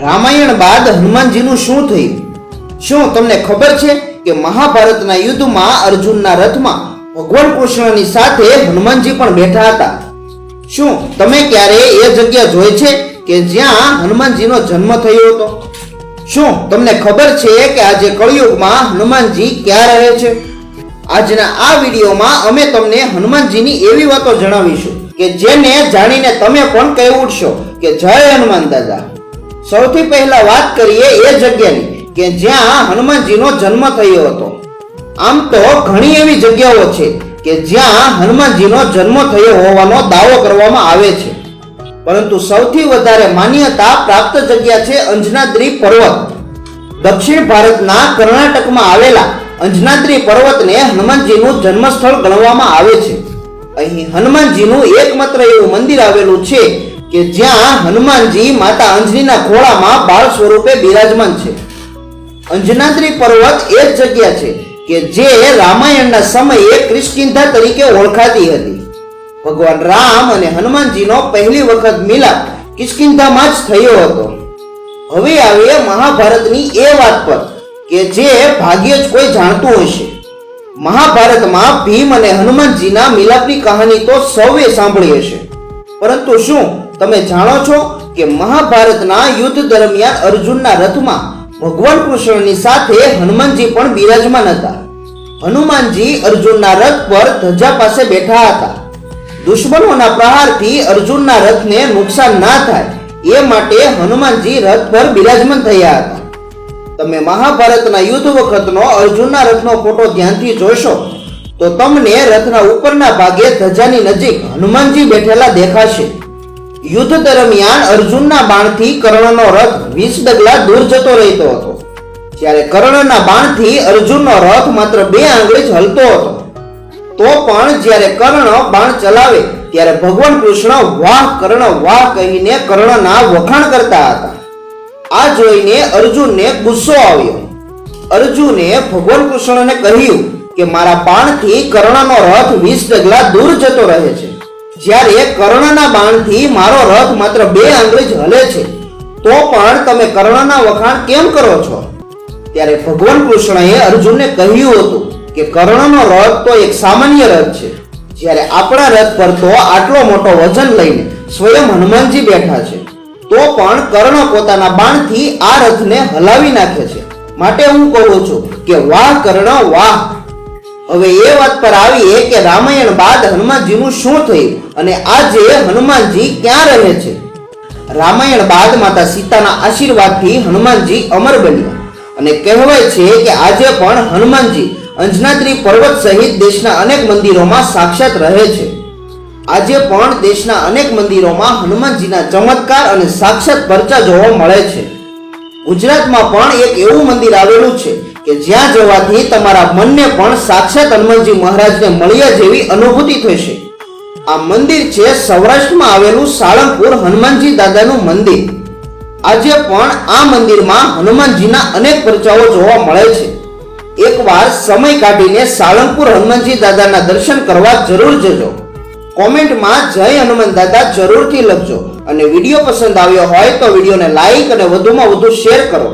રામાયણ બાદ હનુમાનજીનું શું થયું? શું તમને ખબર છે કે મહાભારતના યુદ્ધમાં અર્જુનના રથમાં ભગવાન કૃષ્ણની સાથે હનુમાનજી પણ બેઠા હતા? શું તમે ક્યારે એ જગ્યા જોઈ છે કે જ્યાં હનુમાનજીનો જન્મ થયો હતો? શું તમને ખબર છે કે આજે કળિયુગમાં હનુમાનજી ક્યાં રહે છે? આજના આ વિડીયોમાં અમે તમને હનુમાનજીની એવી વાતો જણાવીશું કે જેને જાણીને તમે પણ કહી ઉઠશો કે જય હનુમાન દાદા. સૌથી પહેલા વાત કરીએ એ જગ્યાની કે જ્યાં હનુમાનજીનો જન્મ થયો હતો. આમ તો ઘણી એવી જગ્યાઓ છે કે જ્યાં હનુમાનજીનો જન્મ થયો હોવાનો દાવો કરવામાં આવે છે. પરંતુ સૌથી વધારે માન્યતા પ્રાપ્ત જગ્યા છે અંજનાદ્રી પર્વત. દક્ષિણ ભારતના કર્ણાટકમાં આવેલા અંજનાદ્રી પર્વતને હનુમાનજીનું જન્મસ્થળ ગણવામાં આવે છે. અહીં હનુમાનજીનું એકમાત્ર એવું મંદિર આવેલું છે કે જ્યાં હનુમાનજી માતા અંજનીના ખોળામાં બાળ સ્વરૂપે બિરાજમાન છે. અંજનાદ્રી પર્વત એ જ જગ્યા છે કે જે રામાયણના સમયે ક્રિષ્કિંધા તરીકે ઓળખાતી હતી. ભગવાન રામ અને હનુમાનજીનો પહેલી વખત મિલાપ કિષ્કિંધામાં જ થયો હતો. હવે આવીએ મહાભારતની એ વાત પર, કે જે ભાગ્યે જ કોઈ જાણતું હશે. મહાભારતમાં ભીમ અને હનુમાનજીના મિલાપની કહાની તો સૌએ સાંભળી હશે. પરંતુ શું તમે જાણો છો કે મહાભારતના યુદ્ધ દરમિયાન અર્જુનના રથમાં ભગવાન કૃષ્ણની સાથે હનુમાનજી પણ બિરાજમાન હતા. હનુમાનજી અર્જુનના રથ પર ધજા પાસે બેઠા હતા. દુશ્મનોના પ્રહારથી અર્જુનના રથને નુકસાન ના થાય, એ માટે હનુમાનજી રથ પર બિરાજમાન થયા હતા. તમે મહાભારતના યુદ્ધ વખતનો અર્જુનના રથનો ફોટો ધ્યાનથી જોશો, તો તમને રથના ઉપરના ભાગે ધજાની નજીક હનુમાનજી બેઠેલા દેખાશે. યુદ્ધ દરમિયાન અર્જુનના બાણથી કર્ણનો રથ વીસ ડગલા દૂર જતો રહેતો હતો. જ્યારે કર્ણના બાણથી અર્જુનનો રથ માત્ર બે આંગળી જ હલતો હતો. તો પણ જ્યારે કર્ણ બાણ ચલાવે, ત્યારે ભગવાન કૃષ્ણ વાહ, કર્ણ વાહ કહીને કર્ણના વખાણ કરતા હતા. આ જોઈને અર્જુનને ગુસ્સો આવ્યો. અર્જુને ભગવાન કૃષ્ણને કહ્યું કે, મારા બાણથી કર્ણનો રથ વીસ ડગલા દૂર જતો રહે છે. જ્યારે કર્ણના બાણથી મારો રથ માત્ર બે આંગળી જ હલે છે, તો પણ તમે કર્ણના વખાણ કેમ કરો છો? ત્યારે ભગવાન કૃષ્ણએ અર્જુનને કહ્યું હતું કે કર્ણનો રથ તો એક સામાન્ય રથ છે. જ્યારે આપણા રથ પર તો આટલો મોટો વજન લઈને સ્વયં હનુમાનજી બેઠા છે, તો પણ કર્ણ પોતાના બાણથી આ રથને હલાવી નાખે છે. માટે હું કહું છું કે વાહ કર્ણ, વાહ! હવે એ વાત પર આવીએ કે રામાયણ બાદ હનુમાનજીનું શું થયું અને આજે હનુમાનજી ક્યાં રહે છે? રામાયણ બાદ માતા સીતાના આશીર્વાદથી હનુમાનજી અમર બન્યા. અને કહેવાય છે કે આજે પણ હનુમાનજી અંજનાદ્રી પર્વત સહિત દેશના અનેક મંદિરોમાં સાક્ષાત રહે છે. આજે પણ દેશના અનેક મંદિરોમાં હનુમાનજીના ચમત્કાર અને સાક્ષાત પરચા જોવા મળે છે. ગુજરાતમાં પણ એક એવું મંદિર આવેલું છે કે જ્યાં જવાથી તમારા મનને પણ સાક્ષાત હનુમાનજી મહારાજને મળ્યા જેવી અનુભૂતિ થશે. આ મંદિર છે સૌરાષ્ટ્રમાં આવેલું સાળંગપુર હનુમાનજી દાદાનું મંદિર. આજે પણ આ મંદિરમાં હનુમાનજીના અનેક પરચાઓ જોવા મળે છે. એકવાર સમય કાઢીને સાળંગપુર હનુમાનજી દાદાના દર્શન કરવા જરૂર જજો. કોમેન્ટમાં જય હનુમાન દાદા જરૂરથી લખજો. અને વીડિયો પસંદ આવ્યો હોય તો વિડીયોને લાઈક અને વધુમાં વધુ શેર કરો.